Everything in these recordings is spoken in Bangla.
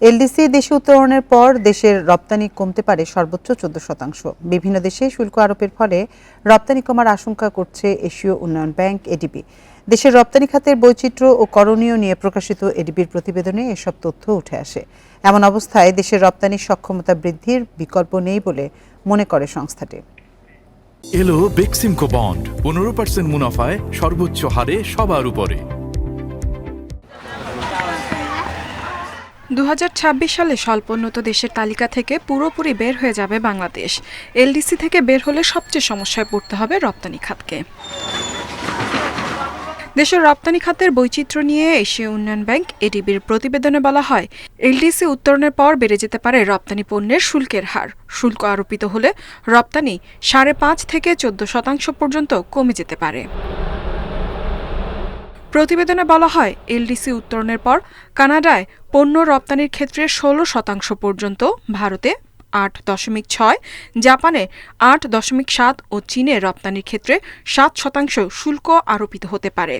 এলডিসি দেশে উত্তরণের পর দেশের রপ্তানি কমতে পারে সর্বোচ্চ চোদ্দ শতাংশ। বিভিন্ন দেশে শুল্ক আরোপের ফলে রপ্তানি কমার আশঙ্কা করছে এশীয় উন্নয়ন ব্যাংক, এডিবি। দেশের রপ্তানি খাতের বৈচিত্র্য ও করণীয় নিয়ে প্রকাশিত এডিবির প্রতিবেদনে এসব তথ্য উঠে আসে। এমন অবস্থায় দেশের রপ্তানির সক্ষমতা বৃদ্ধির বিকল্প নেই বলে মনে করে সংস্থাটি। এলো বেক্সিমকো বন্ড। পনেরো পার্সেন্ট মুনাফায় সর্বোচ্চ হারে সবার উপরে। দু হাজার ছাব্বিশ সালে স্বল্পোন্নত দেশের তালিকা থেকে পুরোপুরি বের হয়ে যাবে বাংলাদেশ। এলডিসি থেকে বের হলে সবচেয়ে সমস্যায় পড়তে হবে রপ্তানি খাতকে। দেশের রপ্তানি খাতের বৈচিত্র্য নিয়ে এশীয় উন্নয়ন ব্যাংক, এডিবির প্রতিবেদনে বলা হয়, এলডিসি উত্তরণের পর বেড়ে যেতে পারে রপ্তানি পণ্যের শুল্কের হার। শুল্ক আরোপিত হলে রপ্তানি সাড়ে পাঁচ থেকে চোদ্দ শতাংশ পর্যন্ত কমে যেতে পারে। প্রতিবেদনে বলা হয়, এলডিসি উত্তরণের পর কানাডায় পণ্য রপ্তানির ক্ষেত্রে ষোলো শতাংশ পর্যন্ত, ভারতে আট দশমিক ছয়, জাপানে আট দশমিক সাত ও চীনে রপ্তানির ক্ষেত্রে সাত শতাংশ শুল্ক আরোপিত হতে পারে।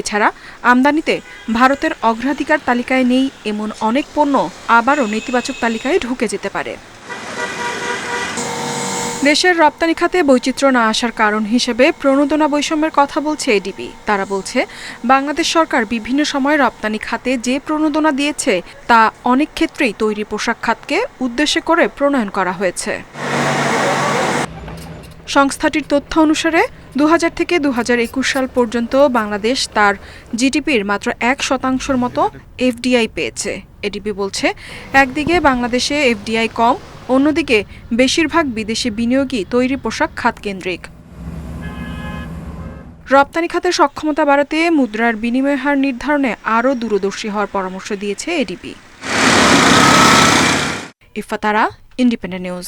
এছাড়া আমদানিতে ভারতের অগ্রাধিকার তালিকায় নেই এমন অনেক পণ্য আবারও নেতিবাচক তালিকায় ঢুকে যেতে পারে। দেশের রপ্তানি খাতে বৈচিত্র্য না আসার কারণ হিসেবে প্রণোদনা বৈষম্যের কথা বলছে এডিবি তারা বলছে, বাংলাদেশ সরকার বিভিন্ন সময় রপ্তানি খাতে যে প্রণোদনা দিয়েছে, তা অনেক ক্ষেত্রেই তৈরি পোশাক খাতকে উদ্দেশ্য করে প্রণয়ন করা হয়েছে। সংস্থাটির তথ্য অনুসারে দু হাজার থেকে দু হাজার একুশ সাল পর্যন্ত বাংলাদেশ তার জিডিপির মাত্র এক শতাংশের মতো এফডিআই পেয়েছে। এডিবি বলছে, একদিকে বাংলাদেশে এফডিআই কম অন্যদিকে, বেশিরভাগ বিদেশি বিনিয়োগই তৈরি পোশাক খাত কেন্দ্রিক রপ্তানি খাতের সক্ষমতা বাড়াতে মুদ্রার বিনিময় হার নির্ধারণে আরও দূরদর্শী হওয়ার পরামর্শ দিয়েছে এডিবি ইফাতারা, ইন্ডিপেন্ডেন্ট নিউজ।